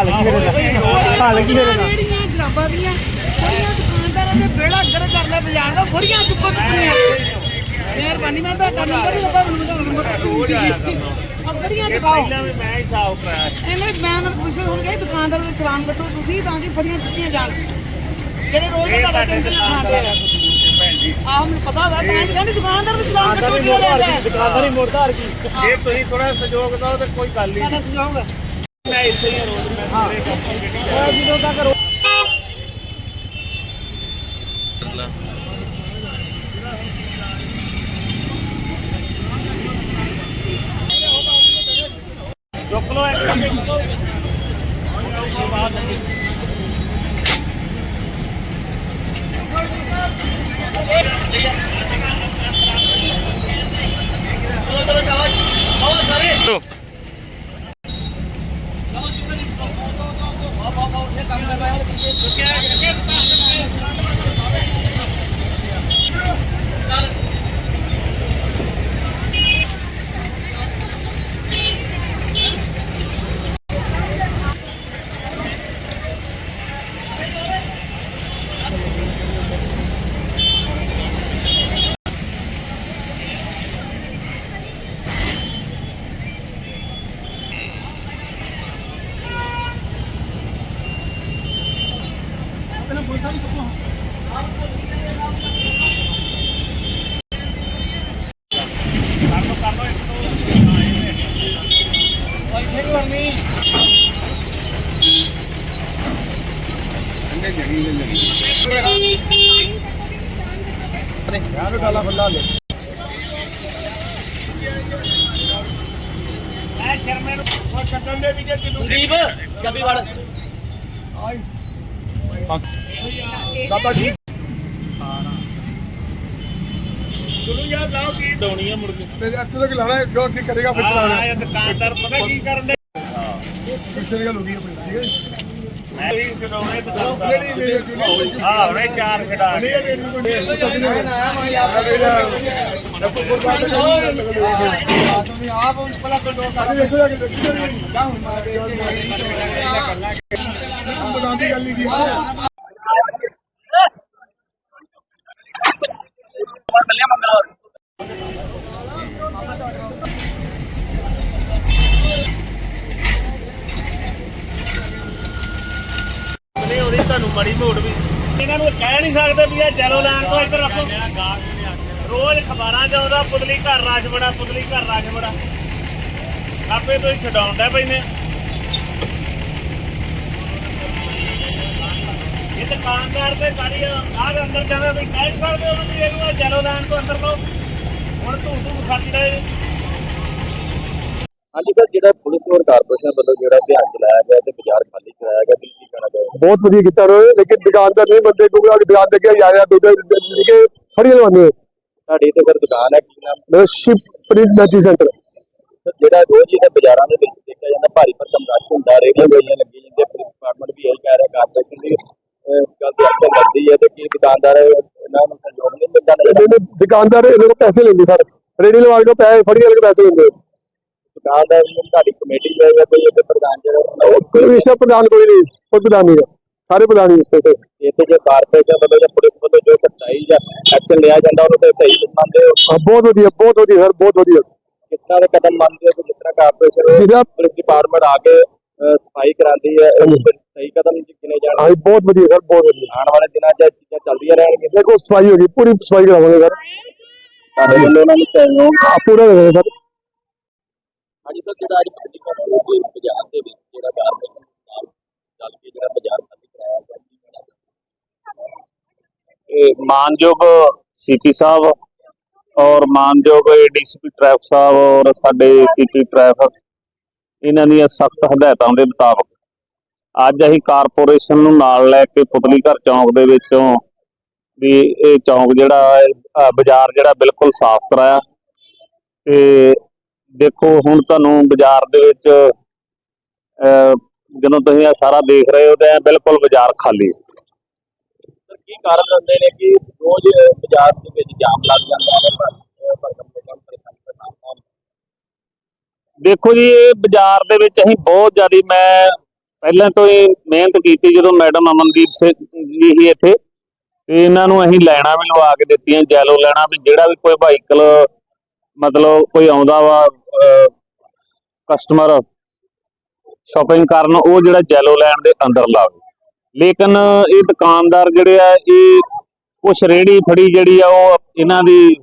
ਹਾਲ ਕੀ ਫਿਰ ਹਾਲ ਕੀ ਫਿਰ ਜਿਹੜੀਆਂ ਜਰਾਬਾਂ ਦੀਆਂ ਬੜੀਆਂ ਦੁਕਾਨਦਾਰਾਂ ਨੇ ਬੇੜਾ ਗਰ ਕਰ ਲਿਆ ਬਾਜ਼ਾਰ ਦਾ ਬੜੀਆਂ ਚੁੱਕੋ ਚੁੱਕੀਆਂ ਮਿਹਰਬਾਨੀ ਮੈਂ ਤਾਂ ਤੁਹਾਨੂੰ ਕਰੀ ਲੱਗਾ ਮੈਨੂੰ ਤਾਂ ਮਤ ਬੜੀਆਂ ਚੁਕਾਓ ਪਹਿਲਾਂ ਵੀ ਮੈਂ ਹੀ ਸਾਫ਼ ਕਰਾਇਆ। ਇਹਨੇ ਮੈਂ ਨਾ ਪੁੱਛਿਆ ਹੁਣ ਕਿ ਦੁਕਾਨਦਾਰ ਦੇ ਚਲਾਨ ਕੱਟੋ ਤੁਸੀਂ ਤਾਂ ਕਿ ਫੜੀਆਂ ਚੁੱਕੀਆਂ ਜਾਣ। ਜਿਹੜੇ ਰੋਜ਼ ਦਾ ਤੁਹਾਡੇ ਟੈਂਸ਼ਨ ਦੁਕਾਨਦਾਰਾਂ ਖਾਂਦੇ ਦਾ ਆ? ਕਸੂਰ ਹੈ ਭੈਣ ਜੀ। ਆਹ ਮੈਨੂੰ ਪਤਾ ਵਾ ਤਾਂ ਇਹ ਕਹਿੰਦੇ ਦੁਕਾਨਦਾਰ ਦੇ ਚਲਾਨ ਕੱਟੋ ਦੁਕਾਨਦਾਰੀ ਮੋੜਦਾਰ ਲੈਂਦਾ ਕੀ? ਦੁਕਾਨਦਾਰੀ ਮੋੜਦਾਰ ਕੀ? ਜੇ ਤੁਸੀਂ ਥੋੜਾ ਸਹਿਯੋਗ ਦਿਓ ਤਾਂ ਕੋਈ ਗੱਲ ਹੀ ਸਾਡਾ ਨਹੀਂ। ਸਹਿਯੋਗ ਹੈ ਮੈਂ ਇੱਥੇ ਹੀ ਹਾਂ ਰੋਜ਼ ਮੈਂ ਮੇਰੇ ਤੋਂ ਗੱਡੀ ਜਦੋਂ ਤੱਕ ਰੋ- ਚੁੱਕ ਲਓ ਇੱਕ ਲਓ ਬਾਤ ਨਹੀਂ ਪਹਿਲਾਂ ਪੁਲਿਸ ਵਾਲੀ ਕਿੱਥੋਂ ਕਰ ਲਓ ਕਰ ਲਓ ਇੱਕ ਦੋ ਹਾਂ, ਇਹ ਲੈ ਕੇ। ਉਹ ਇੱਥੇ ਨਹੀਂ ਵੜਨੀ ਯਾਰ ਗਾਲਾ ਫੱਲਾ ਲੈ ਐ ਸ਼ਰਮੇ ਨੂੰ ਉਹ ਛੱਡਣ ਦੇ ਵੀ ਜੇ। ਤੈਨੂੰ ਸੰਦੀਪ ਚਾਬੀ ਵੜ ਬਾਬਾ ਠੀਕ ਤੈਨੂੰ ਯਾਰ ਲਾਓ ਕੀ ਡਾਉਣੀ ਆ ਮੁੜ ਕੇ। ਤੇ ਇੱਥੇ ਤੱਕ ਲਾਣਾ ਜੋ ਕੀ ਕਰੇਗਾ ਫਿਰ ਹਾਂ ਇਹ ਦੁਕਾਨਦਾਰ ਪਤਾ ਕੀ ਕਰਨ ਦੇ। ਕਿਸੇ ਗੱਲ ਹੋ ਗਈ ਆਪਣੀ ਠੀਕ ਹੈ ਜੀ? ਮੈਂ ਵੀ ਕਰਾਉਣੇ ਦੁਕਾਨਦਾਰ। ਨਹੀਂ ਨਹੀਂ ਨਹੀਂ ਨਹੀਂ ਹਾਂ ਉਹਨੇ ਚਾਰ ਛਡਾ ਨਹੀਂ ਕੇ ਨਹੀਂ ਕੋਈ ਨਹੀਂ। ਤੱਕ ਨਹੀਂ ਆਇਆ ਦੱਸੋ ਕੋਲ ਬਾਤ ਨਹੀਂ ਕਰ ਦੇਖੋ ਜਾ ਕੇ ਦੇਖੀ ਜਾ ਹੁਣ ਬਦਾਂ ਦੀ ਗੱਲ ਨਹੀਂ ਕੀ ਨਹੀਂ ਉਹਦੀ ਤੁਹਾਨੂੰ ਮੜੀ ਮੋੜ ਵੀ। ਇਹਨਾਂ ਨੂੰ ਕਹਿ ਨਹੀਂ ਸਕਦੇ ਵੀ ਇਹ ਜੈਲੋ ਲੈਣ ਤੋਂ ਇੱਧਰ ਰੱਖੋ ਰੋਜ਼ ਖਬਰਾਂ 'ਚ ਪੁਤਲੀ ਘਰ ਰਾਜ ਬੜਾ, ਪੁਤਲੀ ਘਰ ਰਾਜ ਬੜਾ। ਆਪੇ ਤੋਂ ਹੀ ਛਡਾਉਂਦਾ ਪੈਨੇ ਇਹ ਦੁਕਾਨਦਾਰ ਤੇ ਗਾੜੀ ਆਹ ਅੰਦਰ ਜਾਂਦਾ ਵੀ ਕਹਿ ਨੀ ਸਕਦੇ ਉਹਨੂੰ ਵੀ ਇਹਨੂੰ ਜੈਲੋ ਲੈਣ ਤੋਂ ਅੰਦਰ ਲਓ। ਹੁਣ ਧੂ ਧੂ ਖਾਤੀ ਰਹੇ ਹਾਂਜੀ ਸਰ ਜਿਹੜਾ ਪੁਲਿਸ ਔਰ ਕਾਰਪੋਰੇਸ਼ਨ ਵੱਲੋਂ ਜਿਹੜਾ ਅਭਿਆਨ ਚਲਾਇਆ ਗਿਆ ਤੇ ਬਾਜ਼ਾਰ ਖਾਲੀ ਕਰਾਇਆ ਗਿਆ ਕੀ ਕਹਿਣਾ ਚਾਹੋਗੇ ਬਹੁਤ ਵਧੀਆ ਕੀਤਾ ਰੋਏ ਲੇਕਿਨ ਦੁਕਾਨਦਾਰ ਨਹੀਂ ਬੰਦੇ ਕਿਉਂਕਿ ਅਗ ਦੁਕਾਨ ਦੇ ਕੇ ਆਇਆ ਦੁੱਧ ਲਿਖੇ ਫੜੀ ਲਵਾਉਂਦੇ ਤੁਹਾਡੀ ਤੇ ਸਰ ਦੁਕਾਨ ਹੈ ਕੀ ਨਾਮ? ਮੇਰਾ ਸ਼ਿਪ ਪ੍ਰਿੰਟ ਨਰਜੀ ਸੈਂਟਰ। ਜਿਹੜਾ ਰੋਜ਼ ਇਹਦੇ ਬਾਜ਼ਾਰਾਂ ਦੇ ਵਿੱਚ ਦੇਖਿਆ ਜਾਂਦਾ ਭਾਰੀ ਭਰਕਮ ਰਸ਼ ਹੁੰਦਾ ਰੇੜੀਆਂ ਗਈਆਂ ਲੱਗੀ ਜਾਂਦੇ ਪੁਲਿਸ ਡਿਪਾਰਟਮੈਂਟ ਵੀ ਇਹੀ ਕਹਿ ਰਿਹਾ ਕਾਰਪੋਰੇਸ਼ਨ ਦੀ ਗੱਲ ਤੇ ਅਕਸਰ ਲੱਗਦੀ ਹੈ ਤੇ ਕੀ ਦੁਕਾਨਦਾਰ ਇਹਨਾਂ ਨੂੰ ਸਹਿਯੋਗ ਨਹੀਂ ਵਿੱਚ ਦੁਕਾਨਦਾਰ ਇਹਨਾਂ ਕੋਲ ਪੈਸੇ ਲੈਂਦੇ ਸਰ ਰੇੜੀ ਲਵਾ ਕੇ ਪੈਸੇ ਫੜੀ ਵਾਲੇ ਪੈਸੇ ਲੈਂਦੇ। ਦੁਕਾਨਦਾਰ ਨੂੰ ਤੁਹਾਡੀ ਕਮੇਟੀ ਜਾਏਗਾ ਕੋਈ ਇਹਦੇ ਪ੍ਰਧਾਨ ਜਿਹੜਾ ਉਹ ਕੋਈ ਇਸ ਪ੍ਰਧਾਨ ਕੋਈ ਨਹੀਂ ਕੋਈ ਪ੍ਰਧਾਨ ਨਹੀਂ ਹੈ। ਸਾਰੇ ਪ੍ਰਧਾਨ ਹੀ ਇਸ ਤੇ ਇੱਥੇ ਜੇ ਕਾਰਪੋਰੇਸ਼ਨ ਵੱਲੋਂ ਜਾਂ ਪੁਲਿਸ ਵੱਲੋਂ ਜੋ ਸਖਤਾਈ ਜਾਂ ਐਕਸ਼ਨ ਲਿਆ ਜਾਂਦਾ ਉਹਨੂੰ ਤੇ ਸਹੀ ਮੰਨਦੇ ਹੋ ਹਾਂ, ਬਹੁਤ ਵਧੀਆ ਬਹੁਤ ਵਧੀਆ ਸਰ ਬਹੁਤ ਵਧੀਆ। ਕਿਸ ਤਰ੍ਹਾਂ ਦੇ ਕਦਮ ਮੰਨਦੇ ਹੋ ਕਿ ਜਿਸ ਤਰ੍ਹਾਂ ਕਾਰਪੋਰੇਸ਼ਨ ਜੀ ਸਾਹਿਬ ਪੁਲਿਸ ਡਿਪਾਰਟਮੈਂਟ ਆ ਕੇ ਸਫ਼ਾਈ ਕਰਾਉਂਦੀ ਹੈ ਸਹੀ ਕਦਮ ਜਾਣ ਬਹੁਤ ਵਧੀਆ ਸਰ ਬਹੁਤ ਵਧੀਆ। ਆਉਣ ਵਾਲੇ ਦਿਨਾਂ 'ਚ ਚੀਜ਼ਾਂ ਚੱਲਦੀਆਂ ਰਹਿਣਗੀਆਂ? ਦੇਖੋ ਸਫ਼ਾਈ ਹੋਗੀ ਪੂਰੀ ਸਫ਼ਾਈ ਕਰਾਵਾਂਗੇ ਸਰ। ਸਾਡੇ ਵੱਲੋਂ ਉਹਨਾਂ ਨੂੰ ਸਹਿਯੋਗ ਹਾਂ, ਪੂਰਾ ਦੇਵਾਂਗੇ ਸਰ। ਹਾਂਜੀ ਸਰ, ਜਿਹੜਾ ਅੱਜ ਪੱਟੀ ਕਰਦੇ ਹੋ ਬਾਜ਼ਾਰ ਦੇ ਵਿੱਚ ਜਿਹੜਾ ਕਾਰਪੋਰੇਸ਼ਨ ਨਾਲ ਚੱਲ ਕੇ ਜਿਹੜਾ ਬਾਜ਼ਾਰ ਖਾਲੀ ਕਰਾਇਆ ਗਿਆ ਕੀ ਕਹਿਣਾ ਇਹ ਮਾਨਯੋਗ ਸੀਪੀ ਸਾਹਿਬ ਔਰ ਮਾਨਯੋਗ ਡੀਸੀਪੀ ਟ੍ਰੈਫਿਕ ਸਾਹਿਬ ਔਰ ਸਾਡੇ ਸੀਪੀ ਟ੍ਰੈਫਿਕ, ਇਹਨਾਂ ਦੀਆਂ ਸਖਤ ਹਦਾਇਤਾਂ ਦੇ ਮੁਤਾਬਕ ਅੱਜ ਅਸੀਂ ਕਾਰਪੋਰੇਸ਼ਨ ਨੂੰ ਨਾਲ ਲੈ ਕੇ ਪੁਤਲੀ ਘਰ ਚੌਂਕ ਦੇ ਵਿੱਚੋਂ ਵੀ ਇਹ ਚੌਂਕ ਜਿਹੜਾ ਬਾਜ਼ਾਰ ਜਿਹੜਾ ਬਿਲਕੁਲ ਸਾਫ਼ ਕਰਾਇਆ ਤੇ ਦੇਖੋ ਹੁਣ ਤੁਹਾਨੂੰ ਬਾਜ਼ਾਰ ਦੇ ਵਿੱਚ ਜਦੋਂ ਤੁਸੀਂ ਇਹ ਸਾਰਾ ਦੇਖ ਰਹੇ ਹੋ ਤੇ ਇਹ ਬਿਲਕੁਲ ਬਾਜ਼ਾਰ ਖਾਲੀ ਕੀ ਕਾਰਨ ਹੁੰਦੇ ਨੇ ਕਿ ਰੋਜ਼ ਬਾਜ਼ਾਰ ਦੇ ਵਿੱਚ ਜਾਮ ਲੱਗ ਜਾਂਦਾ ਹੈ ਪਰ ਦੇਖੋ ਜੀ ਇਹ ਬਾਜ਼ਾਰ ਦੇ ਵਿੱਚ ਅਸੀਂ ਬਹੁਤ ਜ਼ਿਆਦਾ ਮੈਂ ਪਹਿਲਾਂ ਤੋਂ ਹੀ ਮਿਹਨਤ ਕੀਤੀ ਜਦੋਂ ਮੈਡਮ ਅਮਨਦੀਪ ਸਿੰਘ ਜੀ ਹੀ ਇੱਥੇ ਤੇ ਇਹਨਾਂ ਨੂੰ ਅਸੀਂ ਲੈਣਾ ਵੀ ਲਵਾ ਕੇ ਦਿੱਤੀਆਂ ਜੈਲੋ ਲੈਣਾ ਵੀ ਜਿਹੜਾ ਵੀ ਕੋਈ ਵਾਹੀਕਲ ਮਤਲਬ ਕੋਈ ਆਉਂਦਾ ਵਾ ਕਸਟਮਰ ਸ਼ਾਪਿੰਗ ਕਰਨ ਉਹ ਜਿਹੜਾ ਜੈਲੋ ਲੈਣ ਦੇ ਅੰਦਰ ਲਾਵੇ ਲੇਕਿਨ ਇਹ ਦੁਕਾਨਦਾਰ ਜਿਹੜੇ ਆ ਇਹ ਕੁਛ ਰੇੜੀ ਫੜੀ ਜਿਹੜੀ ਆ ਉਹ ਇਹਨਾਂ ਦੀ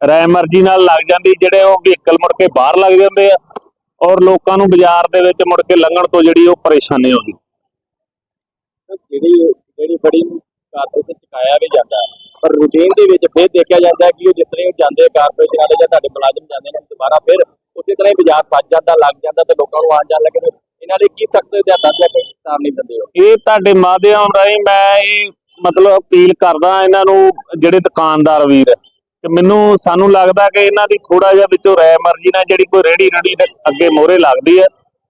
ਰਾਇ ਮਰਜ਼ੀ ਨਾਲ ਲੱਗ ਜਾਂਦੀ ਜਿਹੜੇ ਉਹ ਵਹੀਕਲ ਮੁੜ ਕੇ ਬਾਹਰ ਲੱਗ ਜਾਂਦੇ ਆ ਔਰ ਲੋਕਾਂ ਨੂੰ ਬਾਜ਼ਾਰ ਦੇ ਵਿੱਚ ਮੁੜ ਕੇ ਲੰਘਣ ਤੋਂ ਜਿਹੜੀ ਉਹ ਪਰੇਸ਼ਾਨੀ ਆਉਂਦੀ। ਸਰ, ਜਿਹੜੀ ਜਿਹੜੀ ਬੜੀ ਨੂੰ ਕਾਰਪੋਰੇਸ਼ਨ ਚੁਕਾਇਆ ਵੀ ਜਾਂਦਾ। ਪਰ ਰੂਟੀਨ ਦੇ ਵਿੱਚ ਫਿਰ ਦੇਖਿਆ ਜਾਂਦਾ ਕਿ ਉਹ ਜਿਸ ਉਹ ਜਾਂਦੇ ਕਾਰਪੋਰੇਸ਼ਨ ਵਾਲੇ ਜਾਂ ਤੁਹਾਡੇ ਮੁਲਾਜ਼ਮ ਜਾਂਦੇ ਨੇ ਦੁਬਾਰਾ ਫਿਰ ਉਸੇ ਤਰ੍ਹਾਂ ਹੀ ਬਾਜ਼ਾਰ ਸੱਜ ਜਾਂਦਾ, ਲੱਗ ਜਾਂਦਾ ਤੇ ਲੋਕਾਂ ਨੂੰ ਆਉਣ ਜਾਣ ਲੱਗੇ ਇਹਨਾਂ ਲਈ ਕੀ ਸਖਤ ਹਦਾਇਤਾਂ ਜਾਂ ਕੋਈ ਸਾਰ ਨਹੀਂ ਦਿੰਦੇ ਹੋ ਇਹ ਤੁਹਾਡੇ ਮਾਧਿਅਮ ਰਾਹੀਂ ਮੈਂ ਇਹ ਮਤਲਬ ਅਪੀਲ ਕਰਦਾ ਇਹਨਾਂ ਨੂੰ, ਜਿਹੜੇ ਦੁਕਾਨਦਾਰ ਵੀਰ, ਕਿ ਮੈਨੂੰ, ਸਾਨੂੰ ਲੱਗਦਾ ਕਿ ਇਹਨਾਂ ਦੀ ਥੋੜਾ ਜਿਹਾ ਵਿੱਚੋਂ ਰਾਇ ਮਰਜ਼ੀ ਨਾਲ ਜਿਹੜੀ ਕੋਈ ਰੇੜੀ ਰੇੜੀ ਦੇ ਅੱਗੇ ਮੋਹਰੇ ਲੱਗਦੀ ਹੈ,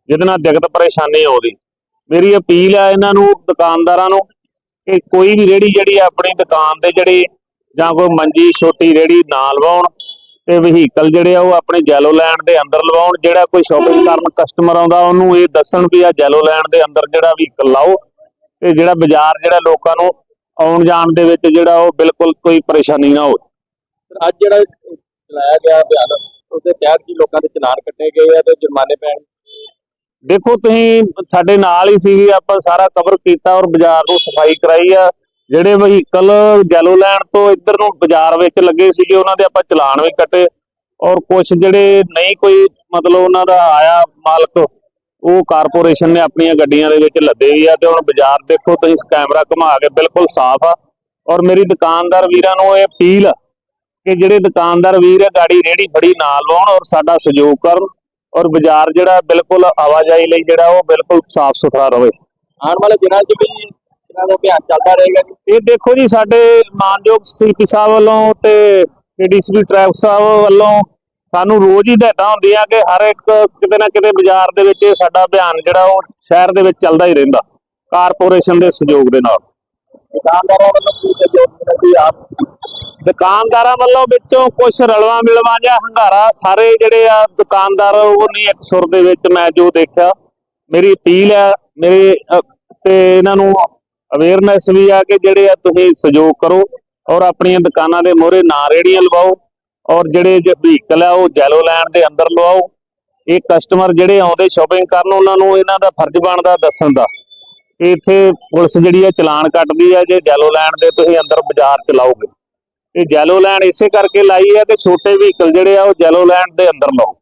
ਜਿਹਦੇ ਨਾਲ ਦਿੱਕਤ ਪਰੇਸ਼ਾਨੀ ਆਉਂਦੀ। ਮੇਰੀ ਅਪੀਲ ਹੈ ਇਹਨਾਂ ਨੂੰ, ਦੁਕਾਨਦਾਰਾਂ ਨੂੰ ਕਿ ਕੋਈ ਵੀ ਰੇੜੀ ਜਿਹੜੀ ਆਪਣੀ ਦੁਕਾਨ ਤੇ ਜਿਹੜੀ ਜਾਂ ਕੋਈ ਮੰਜੀ, ਛੋਟੀ ਰੇੜੀ ਨਾ ਲਵਾਉਣ ਤੇ ਵਹੀਕਲ ਜਿਹੜੇ ਆ ਉਹ ਆਪਣੇ ਜੈਲੋ ਲੈਂਡ ਦੇ ਅੰਦਰ ਲਵਾਉਣ, ਜਿਹੜਾ ਕੋਈ ਸ਼ਾਪਿੰਗ ਕਰਨ ਕਸਟਮਰ ਆਉਂਦਾ ਉਹਨੂੰ ਇਹ ਦੱਸਣ ਵੀ ਆ ਜੈਲੋ ਲੈਂਡ ਦੇ ਅੰਦਰ ਜਿਹੜਾ ਵਹੀਕਲ ਲਾਓ ਤੇ ਜਿਹੜਾ ਬਾਜ਼ਾਰ ਜਿਹੜਾ ਲੋਕਾਂ ਨੂੰ ਆਉਣ ਜਾਣ ਦੇ ਵਿੱਚ ਜਿਹੜਾ ਉਹ ਬਿਲਕੁਲ ਕੋਈ ਪਰੇਸ਼ਾਨੀ ਨਾ ਹੋਵੇ। ਅੱਜ ਜਿਹੜਾ ਚਲਾਇਆ ਗਿਆ ਅਭਿਆਨ, ਉਹਦੇ ਤਹਿਤ ਕੀ ਲੋਕਾਂ ਦੇ ਚਲਾਨ ਕੱਟੇ ਗਏ ਆ ਤੇ ਜੁਰਮਾਨੇ ਪੈਣ ਦੇਖੋ ਤੁਸੀਂ ਸਾਡੇ ਨਾਲ ਹੀ ਸੀ ਆਪਾਂ ਸਾਰਾ ਕਵਰ ਕੀਤਾ ਔਰ ਬਾਜ਼ਾਰ ਨੂੰ ਸਫ਼ਾਈ ਕਰਾਈ ਆ। ਜਿਹੜੇ ਵਹੀਕਲ ਜੈਲੋ ਲੈਣ ਤੋਂ ਇੱਧਰ ਨੂੰ ਬਾਜ਼ਾਰ ਵਿੱਚ ਲੱਗੇ ਸੀਗੇ, ਉਹਨਾਂ ਦੇ ਆਪਾਂ ਚਲਾਨ ਵੀ ਕੱਟੇ। ਔਰ ਕੁਝ ਜਿਹੜੇ ਨਹੀਂ ਕੋਈ ਮਤਲਬ ਉਹਨਾਂ ਦਾ ਆਇਆ ਮਾਲਕ, ਉਹ ਕਾਰਪੋਰੇਸ਼ਨ ਨੇ ਆਪਣੀਆਂ ਗੱਡੀਆਂ ਦੇ ਵਿੱਚ ਲੱਦੇ ਵੀ ਆ ਤੇ ਹੁਣ ਬਾਜ਼ਾਰ ਦੇਖੋ ਤੁਸੀਂ ਕੈਮਰਾ ਘੁਮਾ ਕੇ ਬਿਲਕੁਲ ਸਾਫ਼ ਆ। ਔਰ ਮੇਰੀ ਦੁਕਾਨਦਾਰ ਵੀਰਾਂ ਨੂੰ ਇਹ ਅਪੀਲ ਆ ਕਿ ਜਿਹੜੇ ਦੁਕਾਨਦਾਰ ਵੀਰ ਆ, ਗਾੜੀ ਰੇੜੀ ਫੜੀ ਨਾ ਲਵਾਉਣ ਔਰ ਸਾਡਾ ਸਹਿਯੋਗ ਕਰਨ। ਔਰ ਬਾਜ਼ਾਰ ਜਿਹੜਾ ਬਿਲਕੁਲ ਆਵਾਜਾਈ ਲਈ ਜਿਹੜਾ ਉਹ ਬਿਲਕੁਲ ਸਾਫ਼ ਸੁਥਰਾ ਰਹੇ। ਆਉਣ ਵਾਲੇ ਦਿਨਾਂ 'ਚ ਵੀ ਇਹਨਾਂ ਦਾ ਅਭਿਆਨ ਚੱਲਦਾ ਰਹੇਗਾ ਜੀ। ਇਹ ਦੇਖੋ ਜੀ ਸਾਡੇ ਮਾਨਯੋਗ ਸੀਪੀ ਸਾਹਿਬ ਵੱਲੋਂ ਤੇ ਡੀਸੀਪੀ ਟ੍ਰੈਫਿਕ ਸਾਹਿਬ ਵੱਲੋਂ ਸਾਨੂੰ ਰੋਜ਼ ਹੀ ਹਦਾਇਤਾਂ ਹੁੰਦੀਆਂ ਕਿ ਹਰ ਇੱਕ ਕਿਤੇ ਨਾ ਕਿਤੇ ਬਾਜ਼ਾਰ ਦੇ ਵਿੱਚ ਸਾਡਾ ਅਭਿਆਨ ਜਿਹੜਾ ਉਹ ਸ਼ਹਿਰ ਦੇ ਵਿੱਚ ਚੱਲਦਾ ਹੀ ਰਹਿੰਦਾ ਕਾਰਪੋਰੇਸ਼ਨ ਦੇ ਸਹਿਯੋਗ ਦੇ ਨਾਲ। ਦੁਕਾਨਦਾਰਾਂ ਵੱਲੋਂ ਕੀ ਸਹਿਯੋਗ ਮਿਲਦੀ ਆਪ ਦੁਕਾਨਦਾਰਾਂ ਵੱਲੋਂ ਵਿੱਚੋਂ ਕੁਝ ਰਲਵਾ ਮਿਲਵਾ ਜਾਂ ਹੰਗਾਰਾ, ਸਾਰੇ ਜਿਹੜੇ ਆ ਦੁਕਾਨਦਾਰ, ਉਹ ਨਹੀਂ ਇੱਕ ਸੁਰ ਦੇ ਵਿੱਚ ਮੈਂ ਜੋ ਦੇਖਿਆ। ਮੇਰੀ ਅਪੀਲ ਆ, ਮੇਰੇ ਤੇ ਇਹਨਾਂ ਨੂੰ ਅਵੇਅਰਨੈਸ ਵੀ ਆ ਕਿ ਜਿਹੜੇ ਆ ਤੁਸੀਂ ਸਹਿਯੋਗ ਕਰੋ ਔਰ ਆਪਣੀਆਂ ਦੁਕਾਨਾਂ ਦੇ ਮੋਹਰੇ ਨਾ ਰੇੜੀਆਂ ਲਵਾਓ ਔਰ ਜਿਹੜੇ ਜੇ ਵਹੀਕਲ ਆ, ਉਹ ਜੈਲੋ ਲੈਂਡ ਦੇ ਅੰਦਰ ਲਵਾਓ। ਇਹ ਕਸਟਮਰ ਜਿਹੜੇ ਆਉਂਦੇ ਸ਼ਾਪਿੰਗ ਕਰਨ, ਉਹਨਾਂ ਨੂੰ ਇਹਨਾਂ ਦਾ ਫਰਜ਼ ਬਣਦਾ ਦੱਸਣ ਦਾ। ਇੱਥੇ ਪੁਲਿਸ ਜਿਹੜੀ ਆ ਚਲਾਨ ਕੱਟਦੀ ਆ, ਜੇ ਜੈਲੋ ਲੈਂਡ ਦੇ ਤੁਸੀਂ ਅੰਦਰ ਬਾਜ਼ਾਰ ਚਲਾਓਗੇ। ਇਹ ਜੈਲੋ ਲੈਂਡ ਇਸੇ ਕਰਕੇ ਲਾਈ ਹੈ ਕਿ ਛੋਟੇ ਵਹੀਕਲ ਜਿਹੜੇ ਆ ਉਹ ਜੈਲੋ ਲੈਂਡ ਦੇ ਅੰਦਰ ਲਾਓ।